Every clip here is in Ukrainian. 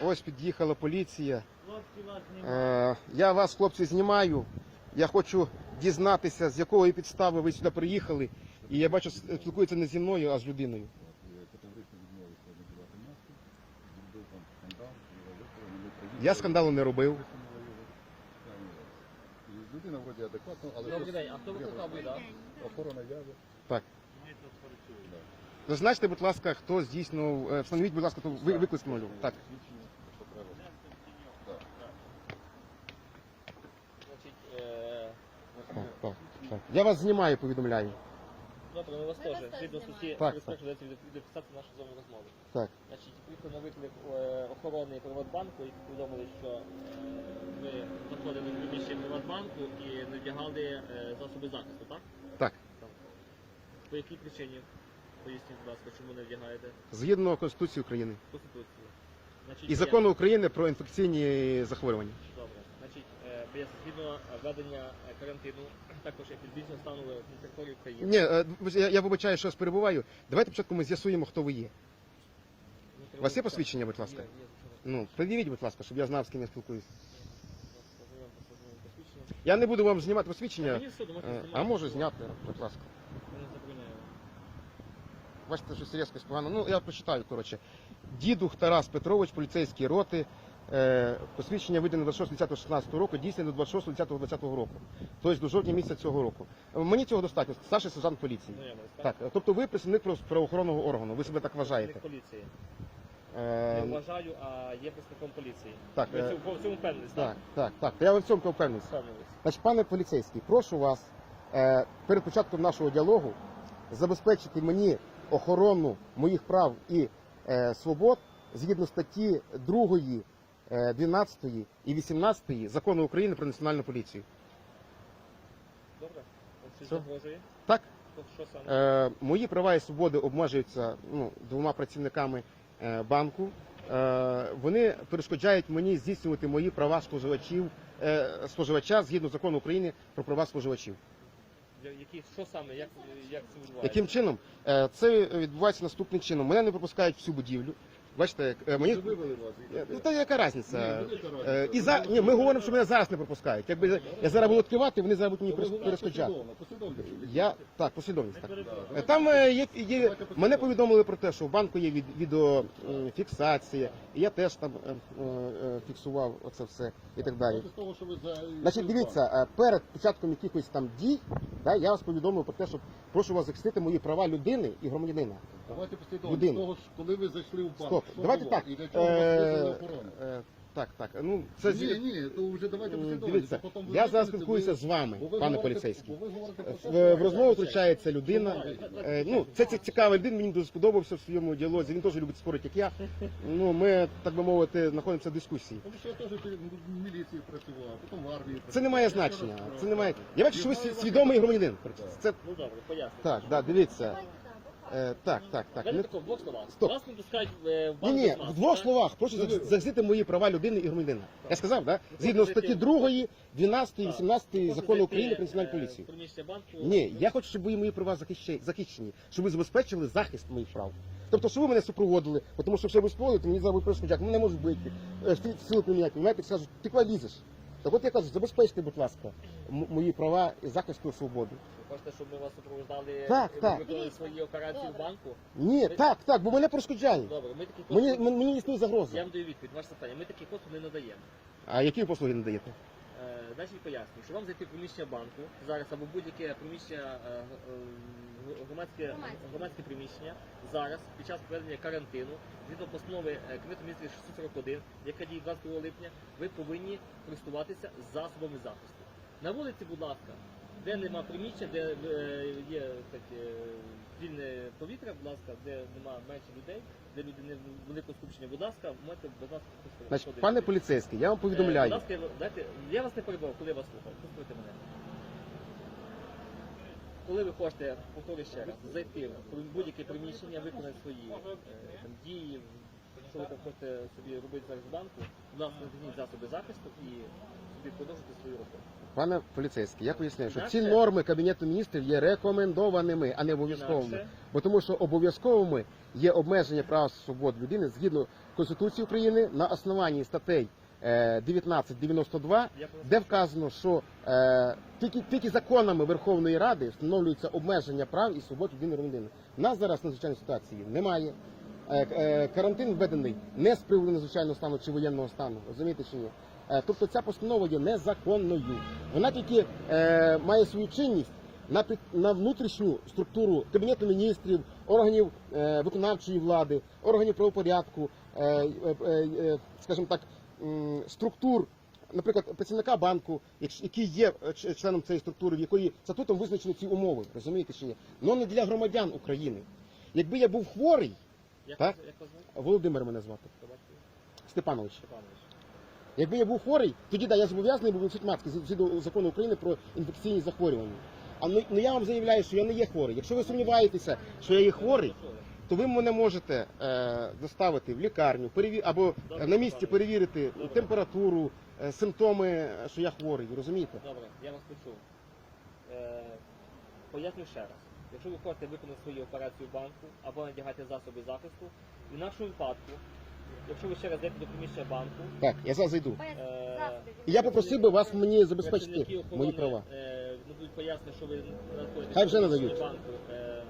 Ось під'їхала поліція. Е, я вас, хлопці, знімаю. Я хочу дізнатися, з якої підстави ви сюди приїхали. І я бачу, спілкується не зі мною, а з людиною. Я скандалу не робив. Людина вроді адекватна, але... Добрий день, а хто викликав ви, так? Охорона яви. Так. Зазначте, будь ласка, хто здійснив. е, Встановіть, будь ласка, хто ви виклик. Так. Свідчення, що треба. Так. Значить, е, Так, так, так. Я вас знімаю, повідомляю. добре, ми вас теж. Згідно статті. Так, 41 відписати нашу зону розмови. Так. Значить, приїхали на виклик е, охорони Приватбанку, які повідомили, що е, ви заходили в приміщення Приватбанку і не вдягали е, засоби захисту, так? Так. По якій причині? Поясніть, будь ласка, чому не вдягаєте Згідно Конституції України Конституцію? Значить, і є- закону України про інфекційні захворювання. Добре. Значить, е, пояс- згідно введення е, карантину, також як підвищення стану на території України. Ні, е, я, я вибачаю, що я вас перебуваю. Давайте спочатку ми з'ясуємо, хто ви є. Ну, У вас є посвідчення, будь ласка? Є, є. Ну, пред'явіть, будь ласка, щоб я знав, з ким я спілкуюсь. Я не буду вам знімати посвідчення, Мені е, знімати. а можу зняти, будь ласка. Я не забороняю. Бачите, що різко погано. Ну, я прочитаю, коротше. Дідух Тарас Петрович, поліцейські роти. Е, посвідчення видане 26.10.16 року, дійсне до 26.10.20 року. Тобто до жовтня місяця цього року. Е, Мені цього достатньо. Старший сержант поліції. Так, е, тобто ви представник правоохоронного органу, ви себе так вважаєте. Поліції. Не вважаю, а є представником поліції. так, Ви е, в цьому- в впевнились, так, так? так, так. Я в цьому впевнений. Впевнились. Значить, пане поліцейський, прошу вас е, перед початком нашого діалогу забезпечити мені охорону моїх прав і е, свобод згідно статті 2, е, 12 і 18 закону України про національну поліцію. Добре. Загрожує? Так, Що саме? е, мої права і свободи обмежуються ну, двома працівниками е, банку. Е, вони перешкоджають мені здійснювати мої права споживачів, е, споживача згідно закону України про права споживачів. Я- Які, що саме, як, як це відбувається? Яким чином? Е, Це відбувається наступним чином. Мене не пропускають всю будівлю. Бачите, е, мені. Ну та яка різниця? Разниця. Е, І за ні, ми говоримо, що мене зараз не пропускають. Якби я зараз буду відкривати, вони зараз будуть мені перешкоджати. Я так, послідовність. Так. Там є, є мене повідомили про те, що в банку є від, відеофіксація, і я теж там е, е, фіксував оце все і так далі. Значить, дивіться, перед початком якихось там дій, да, я вас повідомив про те, що прошу вас захистити мої права людини і громадянина. Давайте послідовно. З того, коли ви зайшли в банк, Стоп, що давайте було? так. І для чого вас Е, охорону? е, так, так. Ну, це Ні, зі- ні, то вже давайте М, послідовно. Дивіться, бо потім ви я зараз спілкуюся ви- з вами, бо ви пане говорите- поліцейський. бо ви говорите про те, В, що- в розмову втручається людина. Е, Ну, це ці- цікавий людина, мені дуже сподобався в своєму діалозі. Він теж любить спорити, як я. Ну, ми, так би мовити, знаходимося в дискусії. Тому що я теж в міліції працював, потім в армії Це не має значення. Це не має. Я бачу, що ви свідомий громадянин. Це Ну добре, поясню. так, да, дивіться. Е, так, так, так. Давайте Не- тако, в двох словах. Стоп. Вас не пускають е, в Ні, банк ні, в двох словах. Прошу за- захистити мої права людини і громадянина. Я сказав, да? Згідно статті 2, 12, Так. 18 закону України про національну е, поліцію. приміщення банку. Ні, я хочу, щоб ви мої права захищи- захищені, щоб ви забезпечили захист моїх прав. Тобто, що ви мене супроводили, бо тому що все ви сповідите, мені зараз будуть перешкоджати, мене можуть бити, е, сили приміняти, знаєте, скажуть, ти куди лізеш? Так от я кажу, забезпечте, будь ласка, мої права і захисту свободи. свободу. Ви хочете, щоб ми вас супроводжали Так, і так. виконали свої операції в банку? Ні, так, так, бо мене перешкоджають. Добре, ми такі Мені, послуги- мені, мені існує Я загроза. вам даю відповідь, ваше запитання. Ми такі послуги не надаємо. А які послуги надаєте? Е, Значить пояснюю, що вам зайти в приміщення банку зараз або будь-яке приміщення е, е, громадське, Громадське. громадське приміщення зараз під час проведення карантину згідно постанови е, Кабінету міністрів 641, яка діє 22 липня, ви повинні користуватися засобами захисту. На вулиці, будь ласка, де нема приміщення, де е, є таке вільне повітря, будь ласка, де нема менше людей, де люди не великого скупчення, будь ласка, можете без нас Значить, пане поліцейський, я вам Е, повідомляю. будь ласка, дайте, я вас не перебував, коли я вас слухав. Послухайте мене. Коли ви хочете, повторюю ще раз, зайти в будь-яке приміщення, виконати свої е, там, дії, що ви там хочете собі робити зараз в банку, будь ласка, надягніть засоби захисту і собі продовжуйте свою роботу. Пане поліцейський, я поясняю, що ці Інакше- норми Кабінету міністрів є рекомендованими, а не обов'язковими. Інакше Бо тому що обов'язковими є обмеження прав свобод людини згідно Конституції України на основанні статей е, 1992, Я де вказано, що е, тільки, тільки законами Верховної Ради встановлюються обмеження прав і свобод людини громадянина. Нас зараз надзвичайної ситуації немає. Е, е, Карантин введений не з приводу надзвичайного стану чи воєнного стану, розумієте чи ні? Е, Тобто ця постанова є незаконною. Вона тільки е, має свою чинність на, на внутрішню структуру Кабінету міністрів, органів е, виконавчої влади, органів правопорядку, е, е, скажімо так, структур, наприклад, працівника банку, який є членом цієї структури, в якої статутом визначені ці умови, розумієте чи ні? Ну не для громадян України. Якби я був хворий, Як Так? як? Володимир мене звати, Степанович. Степанович. Якби я був хворий, тоді да, я зобов'язаний був носити маски згідно закону України про інфекційні захворювання. А ну, ну я вам заявляю, що я не є хворий. Якщо ви сумніваєтеся, що я є хворий, то ви мене можете е, доставити в лікарню, переві... або на місці перевірити температуру, е, симптоми, е, що я хворий. Розумієте? Добре, я вас почув. Е, поясню ще раз. Якщо ви хочете виконати свою операцію в банку або надягати засоби захисту, в інакшому випадку, якщо ви ще раз зайдете до приміщення банку, Так, я зараз зайду. Без Е, засобів. І я попросив би вас мені працівники забезпечити охорони, мої права. Е, нададуть пояснення, що ви знаходитесь Хай вже надають. банку е,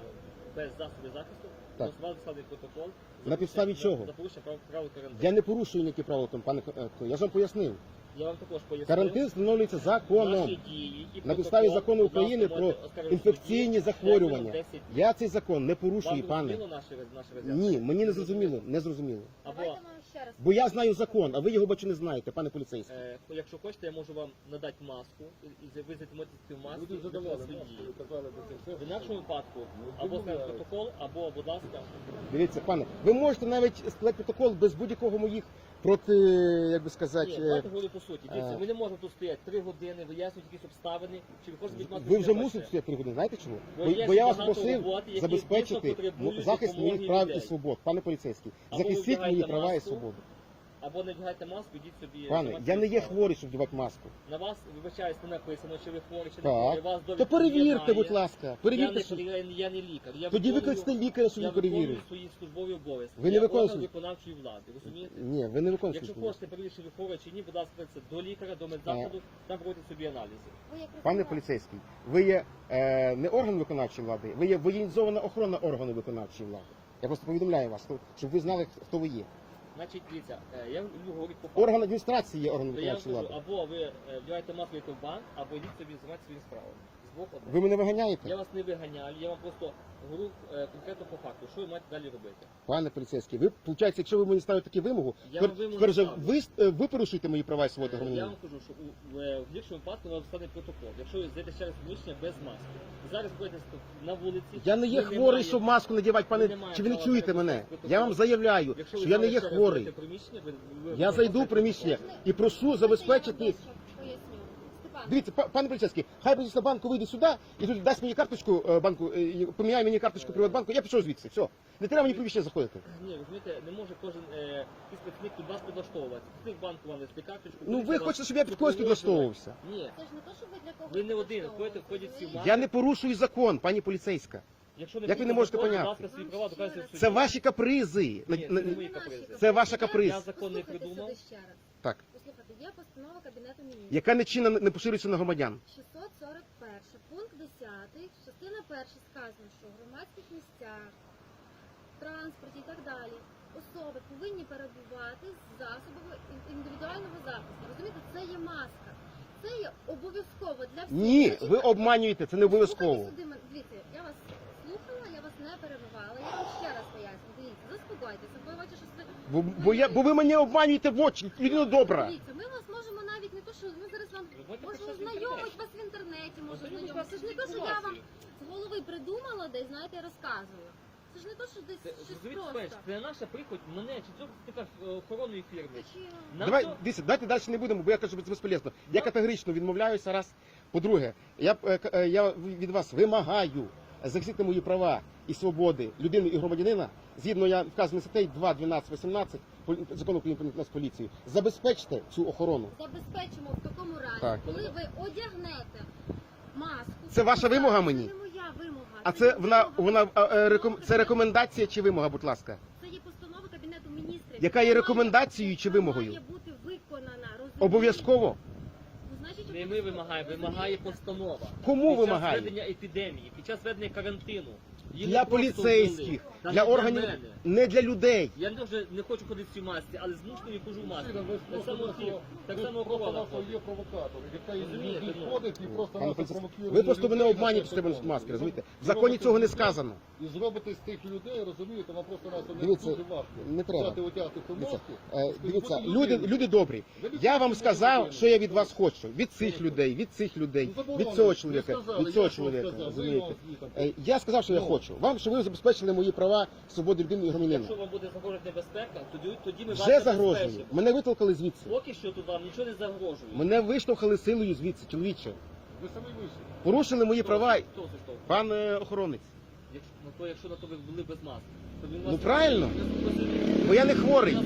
без засобів захисту, Так. то вас складний протокол. за На підставі порушення- чого? За порушення прав, правил карантину. Я не порушую ніякі правила, там, пане е, я ж вам пояснив. Я вам також пояснив. Карантин встановлюється законом. Наші дії, На підставі закону України про інфекційні захворювання. 10 Я цей закон не порушую, Вам пане. зрозуміло наше, наше? Ні, мені не зрозуміло, не зрозуміло. Або, Давайте ми ще раз. Бо я знаю закон, а ви його бачу не знаєте, пане поліцейський. е, якщо хочете, я можу вам надати маску і, ви затримати цю маску Буду задоволений. В інакшому випадку або скажете протокол, або, будь ласка, Дивіться, пане, ви можете навіть склати протокол без будь-якого моїх проти, як би сказати. ні, е, давайте говорити по суті. Дивіться, е, ми не можемо тут стояти три години, вияснювати якісь обставини, чи ви хочете. Ви вже не мусите стояти три години. Знаєте чому? Бо Бо, є бо я вас багато просив роботи, які забезпечити потребують захист допомоги моїх прав і людей. свобод. Пане поліцейський, Або ви захистіть мої вдягаєте права і маску, свободу. Або не вдягайте маску, йдіть собі. Пане, я не є хворий, щоб вдягати маску. На вас, вибачаюсь, не написано, чи ви хворі, чи не Так. хворі. Вас То перевірте, немає. будь ласка, Я перевірте. не, що- я, я не лікар. Я Тоді виконую- викличте лікаря, щоб я він перевірив. виконую свої службові обов'язки. Ви не я виконуєте орган свої- виконавчої влади, розумієте? Ні, ви не виконуєте. Якщо хочете перевірити, чи ви хворі чи ні, будь ласка, це до лікаря, до медзакладу, там проводять собі аналізи. Ви як Пане поліцейський, ви є е, не орган виконавчої влади, ви є воєнізована охорона органу виконавчої влади. Я просто повідомляю вас, щоб ви знали, хто ви є. Значить, дивіться, е, я люблю говорити по факту. Орган адміністрації є То я виконавчої кажу, влади. або ви е, вдягаєте маску в банк, або йдіть собі займатися своїми справи. Двох. Ви мене виганяєте? Я вас не виганяю, я вам просто говорю е, конкретно по факту, що ви маєте далі робити. Пане поліцейський, ви, виходить, якщо ви мені ставите таку вимогу, Я вам вимогу перше, ставлю. ви, е, ви порушуєте мої права і свободи Е, Я громадянина. вам кажу, що у, в, е, в ліпшому випадку вам стане протокол. Якщо ви зайдете через приміщення без маски. Зараз будете на вулиці. Я не є ви хворий, щоб маску надівати, ви пане. маєте Чи ви не права чуєте мене? протокол. Я вам заявляю, Якщо що я не зараз є хворий. зайдете в приміщення, ви, ви, Я зайду в приміщення і прошу забезпечити. я вам дещо поясню? Степан, Дивіться, пане поліцейський, хай поліцейський банку вийде сюди і тут дасть мені карточку е, банку, е, поміняє мені карточку Приватбанку, я пішов звідси. Все. Не треба мені приміщення заходити. Ні, розумієте, не може кожен якийсь під вас підлаштовувати. Працівник банку вам дасть карточку. Ну ви хочете, щоб я під когось підлаштовувався. Ні. це ж не то, що ви для когось Ви не один, ходите- ходять всі? Я не порушую закон, пані поліцейська. Якщо Як ви не можете поняти? Це ваші капризи. Ні, це не мої капризи. Це ваша каприз. Я закон не придумав. Так. Є постанова Кабінету міністрів. Яка нечинно не поширюється на громадян. 641. Пункт 10. Частина перша сказано, що в громадських місцях, транспорті і так далі особи повинні перебувати з засобами ін- індивідуального захисту. Розумієте, це є маска. Це є обов'язково для всіх. Ні, ви обманюєте, це не обов'язково. Слухайте сюди мене. Дивіться, я вас слухала, я вас не перебивала. Я вам ще раз поясню. Дивіться, заспокойтеся, бо я бачу, що ви Бо, бо, я, бо ви мене обманюєте в очі, людина добра. Дивіться, ми вас можемо навіть не то, що ми зараз вам можемо знайомити вас в інтернеті, може знайомити. Це ж не то, що я вам з голови придумала десь, знаєте, розказую. Це ж не то, що десь Це, щось розумієте, просто. Спенч, це наша прихоть мене чи цього така охоронної фірми. Чи- Нам Давай, то- дивіться, давайте далі не будемо, бо я кажу, це безполезно. Я Ну. категорично відмовляюся раз. По-друге, я, е, к- е, я від вас вимагаю захистити мої права і свободи людини і громадянина, згідно я вказаних статей 2, 12, 18 полі- закону України про нас поліцію, забезпечте цю охорону. Забезпечимо в такому разі, Так. коли ви одягнете маску. Це ваша вимога мені? Це не моя вимога. А це вона вимога вона а, е, реком... Це рекомендація чи вимога, будь ласка? Це є постанова Кабінету міністрів. Яка є рекомендацією чи вимогою? має бути виконана. Обов'язково. Не ми вимагаємо, вимагає постанова. Кому під час вимагає? ведення епідемії, під час ведення карантину. Її Для просто поліцейських, ввели. Та для не органів, мене. не для людей. Я не вже не хочу ходити в цій масці, але змушений хожу в масці. Так само ті, так само охорона. просто є провокатор, який Розумієте, не ну. ходить і просто Пане нас поліцейський, провокує. Ви просто мене людей, обманюєте, на що тебе маски, розумієте? В законі цього не сказано. І зробити з тих людей, розумієте, вам просто нас не Дивіться, дуже важко. не треба. Взяти, отягти в Дивіться, маску. е, і Дивіться, бути люди, людиною. люди добрі. Я вам сказав, що я від вас хочу. Від цих людей, від цих людей, Ну, від цього чоловіка, від цього я чоловіка. Розумієте? Е, Я сказав, що я Ну. хочу. Вам, щоб ви забезпечили мої права, свободи людини і громадянина. Якщо вам буде загрожувати небезпека, тоді, тоді ми вас Вже загрожує. забезпечимо. Мене витолкали звідси. Поки що тут вам нічого не загрожує. Мене виштовхали силою звідси, чоловіче. Ви самі вийшли. Порушили мої Хто- права. Хто це хто? Пан е, охоронець. Якщо, ну, то, якщо на то ви були без маски, то він Ну, правильно. не Бо я не хворий.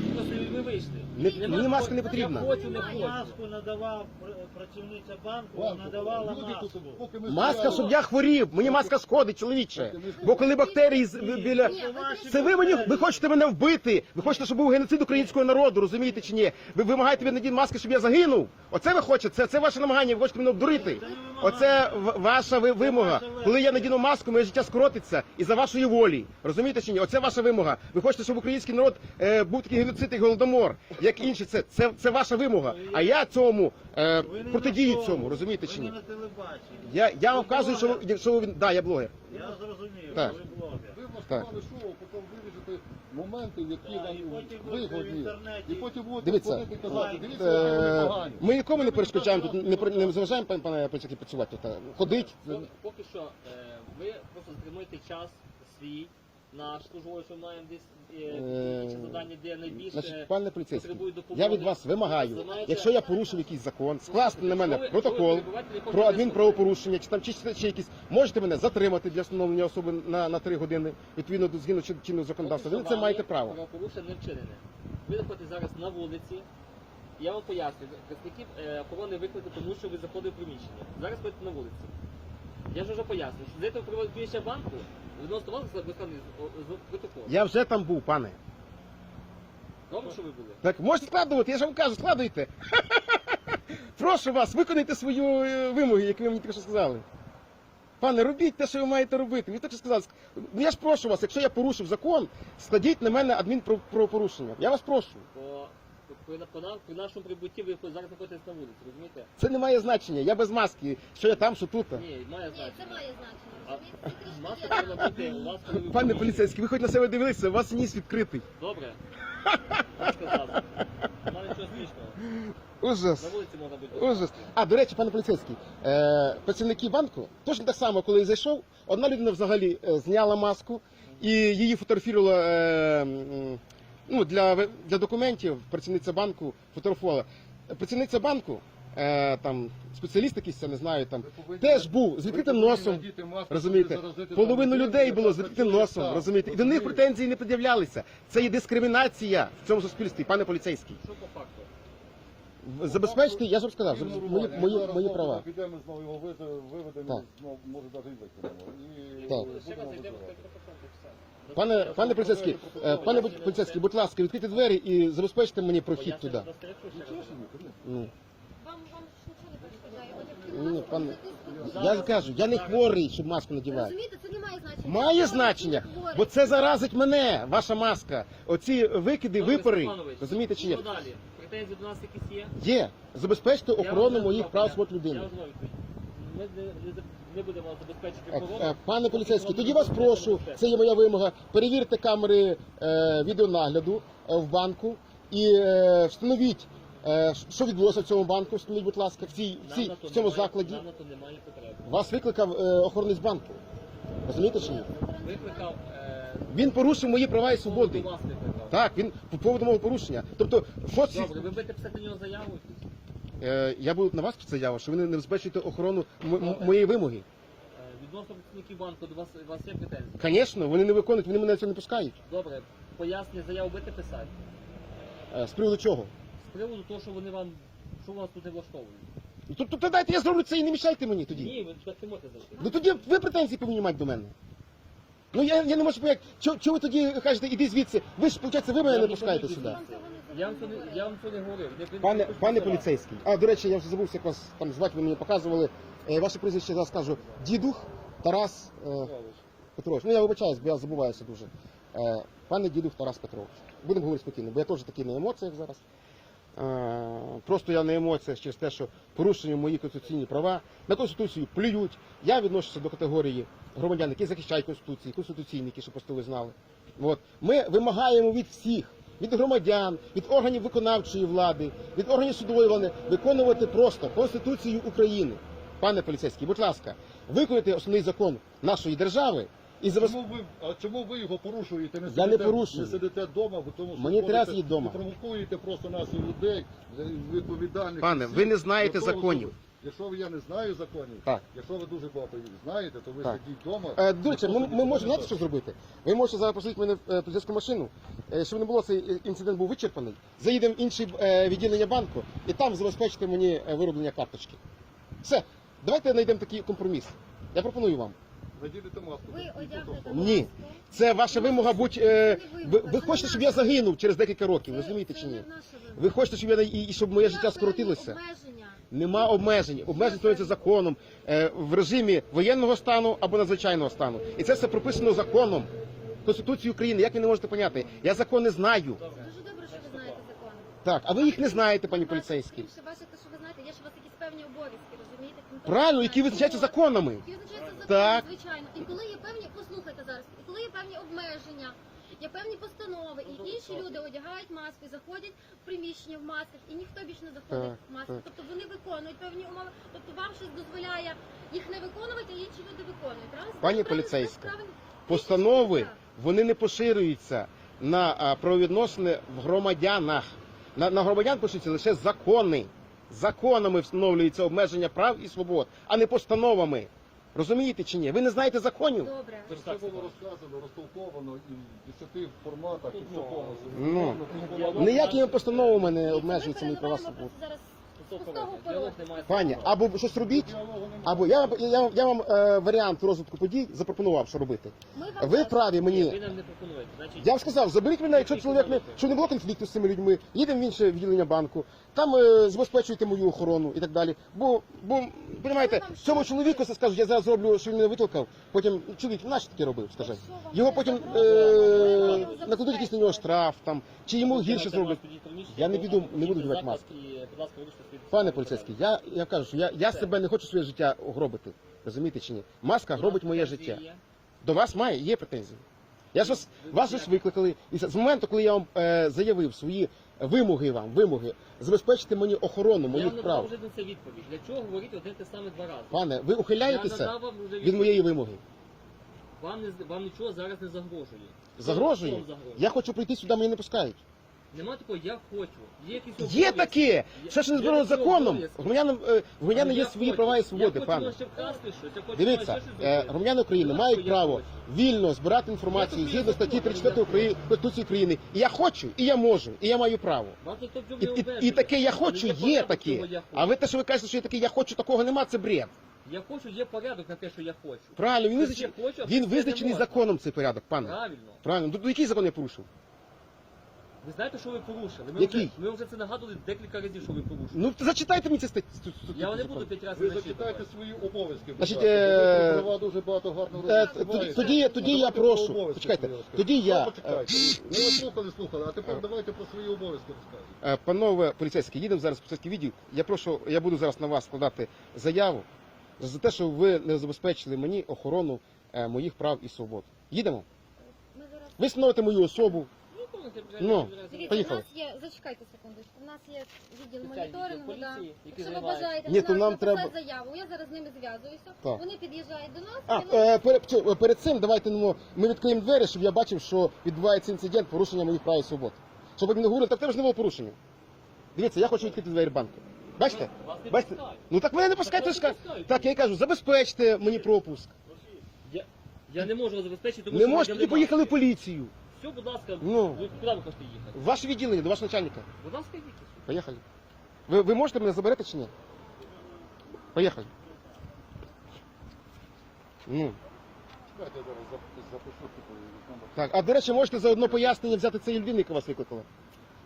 Ви вийшли. Не- Нема мені маска не потрібна. Я хочу, не хочу. Маску надавав пр- працівниця банку, надавала маску. тут, Маска, щоб я хворів. Мені маска шкодить, чоловіче. Бо коли бактерії з- біля. Ні, Це ви мені ви хочете мене вбити. Ви хочете, щоб був геноцид українського народу, розумієте чи ні? Ви вимагаєте від надій маски, щоб я загинув. Оце ви хочете, це, це ваше намагання, ви хочете мене обдурити. Оце в- ваша ви- вимога. Коли я надіну маску, моє життя скоротиться і за вашої волі. Розумієте чи ні? Оце ваша вимога. Ви хочете, щоб український народ е, був такий геноцид, як голодомор, як інші. Це, це, це ваша вимога. А я цьому е, протидію цьому, розумієте чи ні? не на телебаченні. Я, я вам вказую, що ви, що ви да, я блогер. Я зрозумів, Так. ви блогер. Ви влаштували шоу, потім вирішите моменти, які і вам потім будете в вигодні. інтернеті. І потім будете Дивіться, ходити і казати, е, дивіться, які вони Е, погані. Ми нікому не перешкоджаємо тут, не, при- не заважаємо пане пане поліцейський працювати тут. Ходить. Поки, що е, ви просто затримуєте час свій, наш службовий, що маємо десь е, Е, завдання, де найбільше пане поліцейський, потребують допомоги. я від вас вимагаю, знаєте- якщо я порушив якийсь закон, скласти на мене протокол про адмінправопорушення, чи там чи, чи якісь можете мене затримати для встановлення особи на, на 3 години відповідно до згідно чи- чинного законодавства. Ви це маєте право. Порушення не вчинене. Ви знаходитесь зараз на вулиці. Я вам поясню, представників е, охорони викликати, тому що ви заходите в приміщення. Зараз ходите на вулиці. Я ж вже поясню, що в приміщення банку, відносно вас безконний протокол. Я вже там був, пане. Добре, що ви були? Так можете складувати, я ж вам кажу, складуйте. Прошу вас, виконайте свої е, вимоги, які ви мені тільки що сказали. Пане, робіть те, що ви маєте робити. Ви так що сказали. Ну я ж прошу вас, якщо я порушив закон, складіть на мене адмінправопорушення. Я вас прошу. Бо при, при, при нашому прибутті ви зараз знаходитесь на вулиці, розумієте? Це не має значення. Я без маски. Що я там, що тут. Ні, має Ні, значення. це має значення. А розумієте? Маска повинна бути в Пане поліцейський, ви хоч на себе дивилися, у вас ніс відкритий. Добре. Сказав. Немає нічого смішного. Ужас. На вулиці можна бути. без Ужас. маски. А, до речі, пане поліцейський, е, працівники банку точно так само, коли я зайшов, одна людина взагалі е, зняла маску і її фотографувала е, м, ну, для, для документів. Працівниця банку фотографувала. Працівниця банку, е, там спеціаліст якийсь, я не знаю, там повинні- теж був з відкритим носом. маску, Розумієте, половину людей було з відкритим носом, розумієте, і до них претензії не пред'являлися. Це є дискримінація в цьому суспільстві, пане поліцейський. Що по факту? Забезпечте, я ж вам сказав, мої, мої, мої права. Підемо знову його виведемо, знову, може навіть і виконемо. І Так. Ще будемо раз зайдемо в визивати. капітан, все. Пане, пане поліцейський, е, пане будь- поліцейський, будь ласка, відкрийте двері і забезпечте мені прохід туди. Ну, Вам, вам не перешкоджає. Ні, пане- я кажу, я не хворий, щоб маску надівати. Розумієте, це не має значення. Має значення, бо це заразить мене, ваша маска. Оці викиди, випари, розумієте чи? Що далі? Претензії до нас якісь є? Є. Забезпечте охорону моїх прав я- свобод Я людини. вже відповідь. Ми не, не, не будемо забезпечити Е, охорону. е, Пане поліцейський, тоді вас прошу, це є моя вимога. Перевірте камери е, відеонагляду е, в банку і е, встановіть, е, що відбулося в цьому банку. Встановіть, будь ласка, в, цій, в, Нам цій, на то в цьому немає- закладі. Нам на то немає потреби. Вас викликав е, охоронець банку. Розумієте чи ні? Викликав... Е, Він порушив мої права і свободи. Викликав. Так, він по поводу мого порушення. Тобто, фоці, Добре, ви будете писати на нього заяву? Е, я буду на вас заяву, що ви не забезпечуєте охорону м- м- моєї вимоги. Е, відносно працівників банку до вас, у вас є претензії? Звісно, вони не виконують, вони мене на цього не пускають. Добре, пояснення заяву будете писати. Е, З приводу чого? З приводу того, що вони вам, що вас тут не влаштовують. Ну, то, то, то дайте я зроблю це і не мішайте мені тоді. Ні, ви так не можете зайти. Ну тоді ви претензії повинні мати до мене. Ну я, я не можу поняти, чого, чого ви тоді кажете, іди звідси. Ви ж, виходить, ви мене не пускаєте сюди. Вам цього не Я вам це не, я вам це не говорив. Не- Пане, пане поліцейський. А, до речі, я вже забувся, як вас там звати, ви мені показували. Е, ваше прізвище зараз скажу. Дідух Тарас е, Петрович. Ну я вибачаюсь, бо я забуваюся дуже. Е, пане Дідух Тарас Петрович. Будемо говорити спокійно, бо я теж такий на емоціях зараз. Е, просто я на емоціях через те, що порушені мої конституційні права. На Конституцію плюють. Я відношуся до категорії громадян, які захищають Конституцію, конституційники, щоб просто ви знали. От. Ми вимагаємо від всіх, від громадян, від органів виконавчої влади, від органів судової влади виконувати просто Конституцію України. Пане поліцейський, будь ласка, виконуйте основний закон нашої держави і забезпечте. Чому ви, а чому ви його порушуєте? Не Я не сидите, порушую. Не сидите вдома, бо тому що Мені треба ходите сидіти вдома. і провокуєте просто наших людей, відповідальних. Пане, ви не знаєте законів. Якщо ви- я не знаю законів, Так. якщо ви дуже багато їх знаєте, то ви Так. сидіть вдома. Е, До речі, ми, ми можемо знаєте, що зробити? Ви можете зараз посадити мене в е, поліцейську машину, е, щоб не було цей е, інцидент був вичерпаний. Заїдемо в інше е, відділення банку і там забезпечите мені е, вироблення карточки. Все, давайте знайдемо такий компроміс. Я пропоную вам. Наділите маску. Ви одягнете. Ні. маску. Це ваша вимога будь. Е, ви, ви хочете, щоб я загинув через декілька років, розумієте чи ні? Ви хочете, щоб я і, і щоб моє життя скоротилося? Нема обмежень. Обмежень створюються законом е, в режимі воєнного стану або надзвичайного стану. І це все прописано законом. Конституції України. Як ви не можете поняти? Я закон не знаю. Дуже добре, що ви знаєте закони. Так, а ви їх не знаєте, пані поліцейський. Більше ваше те, що ви знаєте, є ж у вас якісь певні обов'язки, розумієте? Правильно, які визначаються законами. Які визначаються законом, Так. звичайно. І коли є певні, послухайте зараз, і коли є певні обмеження, є певні постанови, і інші люди одягають маски, заходять в приміщення в масках, і ніхто більше не заходить в масках. Тобто вони виконують певні умови. Тобто вам щось дозволяє їх не виконувати, а інші люди виконують. Правильно? Пані поліцейська. Постанови вони не поширюються на правовідносини в громадянах. На, на громадян пишуться лише закони. Законами встановлюється обмеження прав і свобод, а не постановами. Розумієте чи ні? Ви не знаєте законів? Добре. Тож Все було розказано, розтолковано і в 10 форматах, і в Ну, такому. ну, Ніякими постановами не обмежуються мої права свободи. свобод. зараз Пані, або щось робіть, або я, я, я вам е, варіант розвитку подій запропонував, що робити. Ви праві Ні, мені. Ви нам не пропонуєте. Значить, Я вам сказав, заберіть мене, якщо чоловік не щоб не було конфлікту з цими людьми, їдемо в інше відділення банку, там е, забезпечуйте мою охорону і так далі. Бо, бо розумієте, цьому чоловіку це скажуть, я зараз зроблю, що він мене викликав. Потім чоловік, нащо таке робив, скажи. Його потім е, накладуть якийсь на нього штраф там, чи йому гірше зроблять. Я не піду- не буду підійти вдівати Пане поліцейський, я, я кажу, що я, я себе не хочу своє життя гробити. Розумієте чи ні? Маска гробить моє життя. До вас має, є претензії. Я ж вас, вас ви- викликали. І з моменту, коли я вам е, заявив свої вимоги вам, вимоги, забезпечити мені охорону Я моїх надав прав. вже на це відповідь. Для чого говорити один те саме два рази? Пане, ви Я ухиляєтеся надав вам вже від відповідь. моєї вимоги. Вам, не, вам нічого зараз не загрожує. Загрожує? Вам загрожує? Я хочу прийти сюди, мене не пускають. Нема такого, я хочу. Є якісь Є обов'язки. таке! Все, що не Є збрано законом. Громадянам е, громадянам є я свої права і Я свободи, хочу пане. вкрасти щось, я хочу Дивіться, щось е, зробити. громадяни України мають я право вільно збирати інформацію згідно статті 34 я України Конституції України. І я хочу, і я можу, і я маю право. Вас ніхто в цьому І, не і, обмежує. і таке я хочу, є порядок таке. я А ви те, що ви кажете, що є таке, я хочу, такого нема, це бред. Я хочу, є порядок на те, що я хочу. Правильно, він Хтось визначений, є хочу, а він не визначений законом цей порядок, пане. Правильно. Правильно. Ну, який закон я порушив? Ви знаєте, що ви порушили? Ми Який? вже, ми вже це нагадували декілька разів, що ви порушили. Ну, зачитайте мені це статтю. Я вам не буду п'ять разів Ви зачитайте свої обов'язки. будь Значить, ласка, е, бо ви про права дуже багато гарно Е, т-. Тоді, тоді я Давайте про прошу. обов'язки Почекайте, тоді я. Ну, Почекайте. Ви вас слухали, слухали, а тепер давайте про свої обов'язки розказуйте. Е, Панове поліцейські, їдемо зараз в поліцейський відділ. Я прошу, я буду зараз на вас складати заяву за те, що ви не забезпечили мені охорону е, моїх прав і свобод. Їдемо? Ми зараз Ви встановите мою особу. Ну, Ну. Дивіться, Поїхали. у нас є, зачекайте секундочку, у нас є відділ Спеціальний моніторингу, відділ да. поліції, який Якщо ви займається. бажаєте Ні, то нас нам написати треба- заяву, я зараз з ними зв'язуюся, Так. вони під'їжджають до нас, А, і ми- е, перед, чи- перед цим давайте ну, ми відкриємо двері, щоб я бачив, що відбувається інцидент порушення моїх прав і свобод. Щоб ви не говорили, так тебе ж не було порушення. Дивіться, я хочу відкрити двері банку. Бачите? Вас не Бачите? пускають. Ну так мене не пускайте. вас ж ка- пускають. Так, я й кажу, забезпечте мені пропуск. Я не можу вас забезпечити, тому Не що можете, тоді поїхали в поліцію. Все, будь ласка, Ну. ви куди ви хочете їхати? В ваше відділення, до вашого начальника. Будь ласка, йдіть. Поїхали. Ви, ви можете мене заберете чи ні? Поїхали. Ну. Чекайте, я зараз зап- запишу, типу. Так, а до речі, можете заодно пояснення взяти цієї людини, яка вас викликала?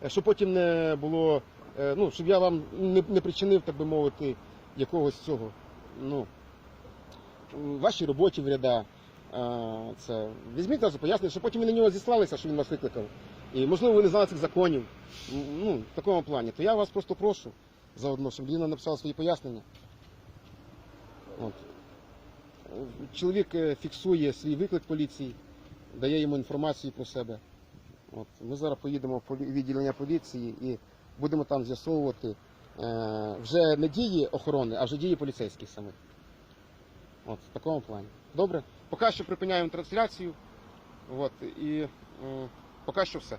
Е, Щоб потім не було, е, ну, щоб я вам не, не причинив, так би мовити, якогось цього. Ну, в вашій роботі вряда. Е, Це. Візьміть нас пояснення, щоб потім ви на нього зіслалися, що він вас викликав. І можливо ви не знали цих законів. Ну, в такому плані. То я вас просто прошу заодно, щоб людина написала свої пояснення. От. Чоловік е, фіксує свій виклик поліції дає йому інформацію про себе. От. Ми зараз поїдемо в відділення поліції і будемо там з'ясовувати е, вже не дії охорони, а вже дії поліцейських самих. От, в такому плані. Добре? Поки що припиняємо трансляцію. От, і поки що все.